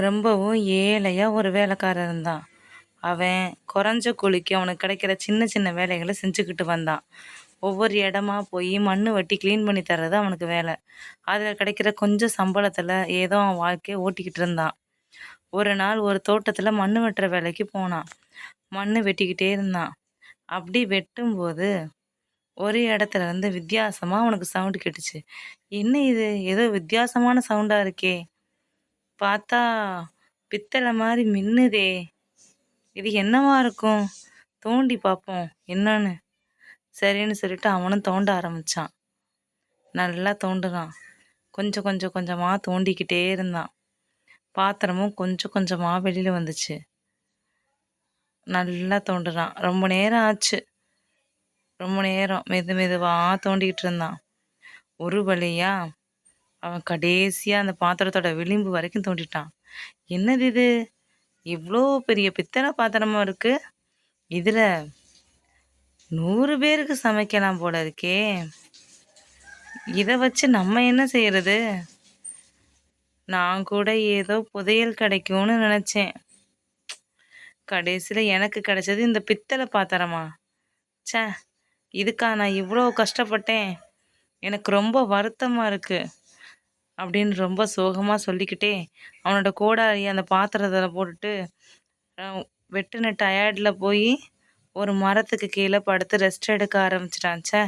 ரொம்பவும் ஏழையாக ஒரு வேலைக்காரன் இருந்தான் அவன் குறைஞ்ச கூலிக்கு அவனுக்கு கிடைக்கிற சின்ன சின்ன வேலைகளை செஞ்சுக்கிட்டு வந்தான். ஒவ்வொரு இடமா போய் மண் வெட்டி க்ளீன் பண்ணி தர்றது அவனுக்கு வேலை. அதில் கிடைக்கிற கொஞ்சம் சம்பளத்தில் ஏதோ அவன் வாழ்க்கையை ஓட்டிக்கிட்டு இருந்தான். ஒரு நாள் ஒரு தோட்டத்தில் மண் வெட்டுற வேலைக்கு போனான். மண் வெட்டிக்கிட்டே இருந்தான். அப்படி வெட்டும்போது ஒரு இடத்துல இருந்து வித்தியாசமாக அவனுக்கு சவுண்டு கேட்டுச்சு. என்ன இது? ஏதோ வித்தியாசமான சவுண்டாக இருக்கே. பார்த்தா பித்தளை மாதிரி மின்னுதே. இது என்னவா இருக்கும்? தோண்டி பார்ப்போம் என்னன்னு. சரின்னு சொல்லிட்டு அவனும் தோண்ட ஆரம்பிச்சான். நல்லா தோண்டுனான். கொஞ்சம் கொஞ்சம் கொஞ்சமாக தோண்டிக்கிட்டே இருந்தான். பாத்திரமும் கொஞ்சம் கொஞ்சமாக வெளியில் வந்துச்சு. நல்லா தோண்டுனான். ரொம்ப நேரம் ஆச்சு. ரொம்ப நேரம் மெது மெதுவாக தோண்டிக்கிட்டு இருந்தான். ஒரு வழியா அவன் கடைசியாக அந்த பாத்திரத்தோட விளிம்பு வரைக்கும் தோண்டிட்டான். என்னது இது? இவ்வளோ பெரிய பித்தளை பாத்திரமாக இருக்குது இதில் நூறு பேருக்கு சமைக்கலாம் போல இருக்கே. இதை வச்சு நம்ம என்ன செய்கிறது நான் கூட ஏதோ புதையல் கிடைக்கும்னு நினச்சேன். கடைசியில் எனக்கு கிடைச்சது இந்த பித்தளை பாத்திரமா. சே இதுக்கா நான் இவ்வளோ கஷ்டப்பட்டேன். எனக்கு ரொம்ப வருத்தமாக இருக்குது அப்படின்னு ரொம்ப சோகமாக சொல்லிக்கிட்டே அவனோட கோடாரி அந்த பாத்திரத்தில் போட்டுட்டு வெட்டின டயர்டில் போய் ஒரு மரத்துக்கு கீழே படுத்து ரெஸ்ட் எடுக்க ஆரம்பிச்சிட்டான்ச்சே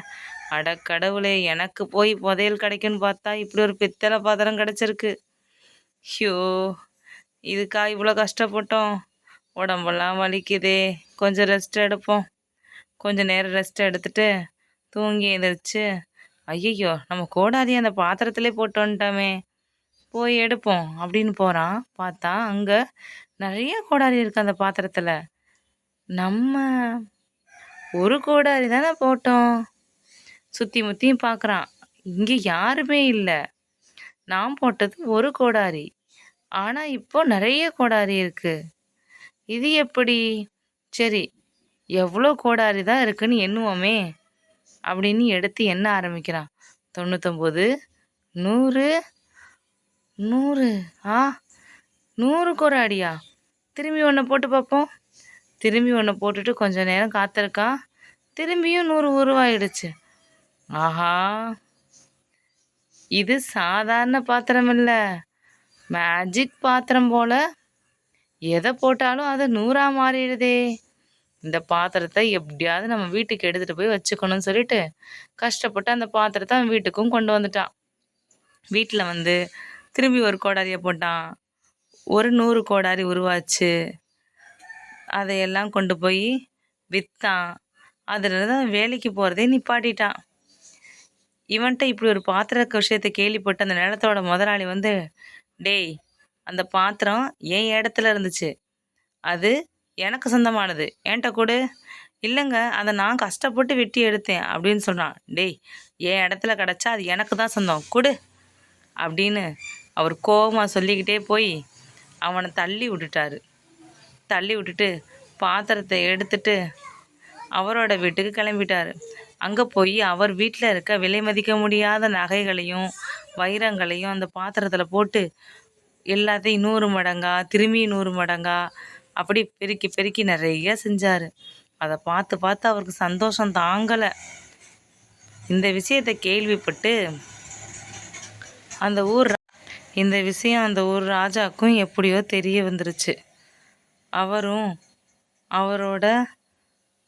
அட கடவுளே எனக்கு போய் புதையல் கிடைக்குன்னு பார்த்தா இப்படி ஒரு பித்தளை பாத்திரம் கிடச்சிருக்கு. ஐயோ இதுக்கா இவ்வளோ கஷ்டப்பட்டோம். உடம்பெல்லாம் வலிக்குதே. கொஞ்சம் ரெஸ்ட் எடுப்போம். கொஞ்சம் நேரம் ரெஸ்ட் எடுத்துட்டு தூங்கி எழுந்திரிச்சு ஐயையோ நம்ம கோடாரி அந்த பாத்திரத்திலே போட்டு வந்துட்டோமே. போய் எடுப்போம் அப்படின்னு போகிறான் பார்த்தா அங்கே நிறைய கோடாரி இருக்கு அந்த பாத்திரத்தில். நம்ம ஒரு கோடாரி தானே போட்டோம். சுற்றி முற்றியும் பார்க்குறான் இங்கே யாருமே இல்லை. நான் போட்டது ஒரு கோடாரி. ஆனால் இப்போ நிறைய கோடாரி இருக்குது இது எப்படி? சரி எவ்வளோ கோடாரி தான் இருக்குன்னு எண்ணுவோமே. அப்படின்னு எடுத்து எண்ண ஆரம்பிக்கிறான்? தொண்ணூத்தொம்பது நூறு நூறு ஆ நூறு அடியா? திரும்பி ஒன்று போட்டு பார்ப்போம். திரும்பி ஒன்று போட்டுட்டு கொஞ்ச நேரம் காத்திருக்கான் திரும்பியும் நூறு உருவாயிடுச்சு. ஆஹா! இது சாதாரண பாத்திரம் இல்லை. மேஜிக் பாத்திரம் போல. எதை போட்டாலும் அது நூறாக மாறிடுதே. இந்த பாத்திரத்தை எப்படியாவது நம்ம வீட்டுக்கு எடுத்துகிட்டு போய் வச்சுக்கணும்னு சொல்லிட்டு கஷ்டப்பட்டு அந்த பாத்திரத்தை அவன் வீட்டுக்கும் கொண்டு வந்துட்டான். வீட்டில் வந்து திரும்பி ஒரு கோடாரியை போட்டான். ஒரு நூறு கோடாரி உருவாச்சு. அதையெல்லாம் கொண்டு போய் விற்றான் அதில் தான் வேலைக்கு போகிறதே நிப்பாட்டிட்டான். இவன்கிட்ட இப்படி ஒரு பாத்திர விஷயத்தை கேள்விப்பட்டு அந்த நிலத்தோட முதலாளி வந்து டேய் அந்த பாத்திரம் என் இடத்துல இருந்துச்சு? அது எனக்கு சொந்தமானது. என்கிட்ட கொடு? இல்லைங்க அதை நான் கஷ்டப்பட்டு வெட்டி எடுத்தேன் அப்படின்னு சொன்னான் டேய் என் இடத்துல கிடச்சா அது எனக்கு தான் சொந்தம். கொடு. அப்படின்னு அவர் கோபமாக சொல்லிக்கிட்டே போய் அவனை தள்ளி விட்டுட்டாரு. தள்ளி விட்டுட்டு பாத்திரத்தை எடுத்துட்டு அவரோட வீட்டுக்கு கிளம்பிட்டாரு. அங்கே போய் அவர் வீட்டில் இருக்க விலை மதிக்க முடியாத நகைகளையும் வைரங்களையும் அந்த பாத்திரத்தில் போட்டு எல்லாத்தையும் நூறு மடங்கா திரும்பி நூறு மடங்கா அப்படி பெருக்கி பெருக்கி நிறைய செஞ்சார். அதை பார்த்து பார்த்து அவருக்கு சந்தோஷம் தாங்கலை. இந்த விஷயத்தை கேள்விப்பட்டு அந்த ஊர் இந்த விஷயம் அந்த ஊர் ராஜாக்கும் எப்படியோ தெரிய வந்துருச்சு. அவரும் அவரோட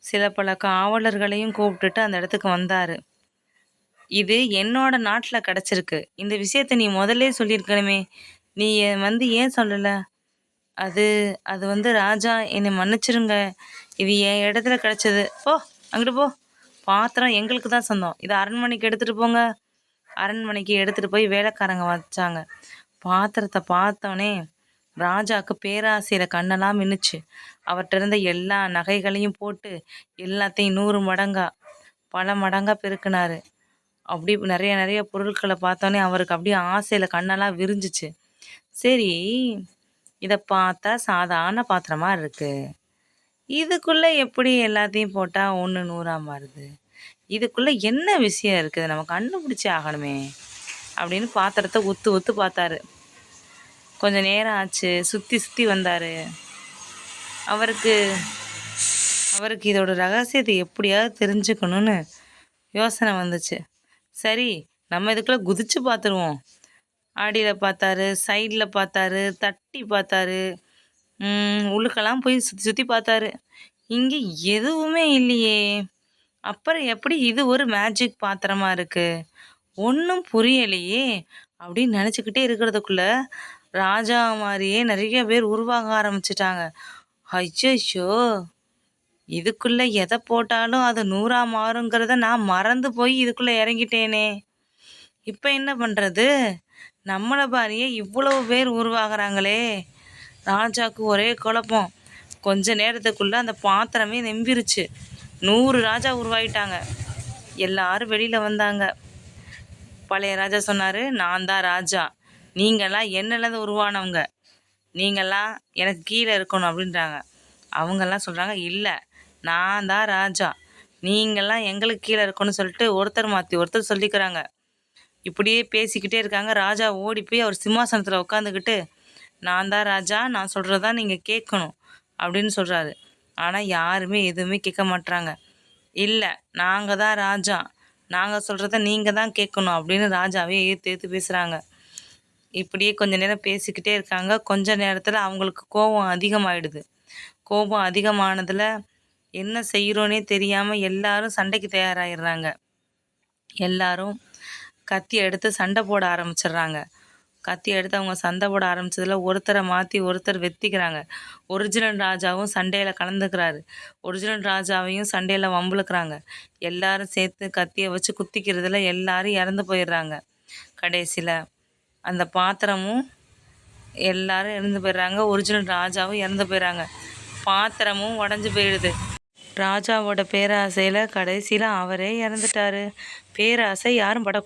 சில பல காவலர்களையும் கூப்பிட்டுட்டு அந்த இடத்துக்கு வந்தார். இது என்னோட நாட்டில் கிடச்சிருக்கு. இந்த விஷயத்தை நீ முதல்லே சொல்லியிருக்கணுமே. நீ வந்து ஏன் சொல்லலை? அது அது வந்து ராஜா என்னை மன்னிச்சிருங்க. இது என் இடத்துல கிடச்சது. போ அங்கிட்டு போ. பாத்திரம் எங்களுக்கு தான் சொந்தம். இதை அரண்மனைக்கு எடுத்துகிட்டு போங்க. அரண்மனைக்கு எடுத்துகிட்டு போய் வேலைக்காரங்க வச்சாங்க. பாத்திரத்தை பார்த்தோன்னே ராஜாவுக்கு பேராசையில் கண்ணெல்லாம் மின்னுச்சு. அவர்கிட்ட இருந்த எல்லா நகைகளையும் போட்டு எல்லாத்தையும் நூறு மடங்கா பல மடங்காக பெருக்கினாரு. அப்படி நிறைய நிறைய பொருட்களை பார்த்தோன்னே அவருக்கு அப்படியே ஆசையில் கண்ணெல்லாம் விரிஞ்சிச்சு. சரி இதை பார்த்தா சாதாரண பாத்திரமாக இருக்குது இதுக்குள்ளே எப்படி எல்லாத்தையும் போட்டால் ஒன்று நூறாக மாறுது? இதுக்குள்ளே என்ன விஷயம் இருக்குது நம்ம கண்டுபிடிச்சி ஆகணுமே. அப்படின்னு பாத்திரத்தை ஒத்து ஒத்து பார்த்தாரு கொஞ்சம் நேரம் ஆச்சு. சுற்றி சுற்றி வந்தார். அவருக்கு அவருக்கு இதோட ரகசியத்தை எப்படியாவது தெரிஞ்சுக்கணும்னு யோசனை வந்துச்சு. சரி நம்ம இதுக்குள்ளே குதிச்சு பார்த்துருவோம் அடியில் பார்த்தாரு சைடில் பார்த்தாரு தட்டி பார்த்தாரு. உழுக்கெல்லாம் உள்ளுக்கெல்லாம் போய் சுற்றி சுற்றி பார்த்தாரு. இங்கே எதுவுமே இல்லையே. அப்புறம் எப்படி இது ஒரு மேஜிக் பாத்திரமா இருக்குது ஒன்றும் புரியலையே. அப்படின்னு நினச்சிக்கிட்டே இருக்கிறதுக்குள்ள ராஜா மாதிரியே நிறைய பேர் உருவாக ஆரம்பிச்சிட்டாங்க. ஐயோ இதுக்குள்ளே எதை போட்டாலும் அது நூறா மாறுங்கிறத நான் மறந்து போய் இதுக்குள்ளே இறங்கிட்டேனே. இப்போ என்ன பண்ணுறது நம்மளை பாரியே இவ்வளவு பேர் உருவாகிறாங்களே. ராஜாவுக்கு ஒரே குழப்பம். கொஞ்ச நேரத்துக்குள்ளே அந்த பாத்திரமே நெம்பிருச்சு நூறு ராஜா உருவாயிட்டாங்க. எல்லாரும் வெளியில் வந்தாங்க. பழைய ராஜா சொன்னார் நான் தான் ராஜா. நீங்கள்லாம் என்னிலேருந்து உருவானவங்க. நீங்கள்லாம் எனக்கு கீழே இருக்கணும் அப்படின்றாங்க. அவங்கெல்லாம் சொல்கிறாங்க இல்லை நான் தான் ராஜா. நீங்கள்லாம் எங்களுக்கு கீழே இருக்கணும்னு சொல்லிட்டு ஒருத்தர் மாற்றி ஒருத்தர் சொல்லிக்கிறாங்க. இப்படியே பேசிக்கிட்டே இருக்காங்க. ராஜா ஓடி போய் அவர் சிம்மாசனத்தில் உட்காந்துக்கிட்டு நான் தான் ராஜா நான் சொல்கிறதா நீங்கள் கேட்கணும் அப்படின்னு சொல்கிறாரு ஆனால் யாருமே எதுவுமே கேட்க மாட்டுறாங்க இல்லை நாங்கள் தான் ராஜா நாங்கள் சொல்கிறத நீங்கள் தான் கேட்கணும் அப்படின்னு ராஜாவே ஏற்று ஏற்று பேசுகிறாங்க இப்படியே கொஞ்ச நேரம் பேசிக்கிட்டே இருக்காங்க. கொஞ்ச நேரத்தில் அவங்களுக்கு கோபம் அதிகமாகிடுது கோபம் அதிகமானதில் என்ன செய்கிறோன்னே தெரியாமல் எல்லாரும் சண்டைக்கு தயாராகிடுறாங்க எல்லாரும் கத்தி எடுத்து சண்டை போட ஆரம்பிச்சிடுறாங்க. கத்தி எடுத்து அவங்க சண்டை போட ஆரம்பித்ததில் ஒருத்தரை மாற்றி ஒருத்தர் வெத்திக்கிறாங்க. ஒரிஜினல் ராஜாவும் சண்டையில் கலந்துக்கிறாரு. ஒரிஜினல் ராஜாவையும் சண்டையில் வம்புழுக்கிறாங்க. எல்லாரும் சேர்த்து கத்தியை வச்சு குத்திக்கிறதுல எல்லாரும் இறந்து போயிடுறாங்க. கடைசியில் அந்த பாத்திரமும் எல்லாரும் இறந்து போயிடுறாங்க. ஒரிஜினல் ராஜாவும் இறந்து போயிடுறாங்க. பாத்திரமும் உடஞ்சி போயிடுது. ராஜாவோட பேராசையில் கடைசியில் அவரே இறந்துட்டாரு. பேராசை யாரும் படக்கூடாது.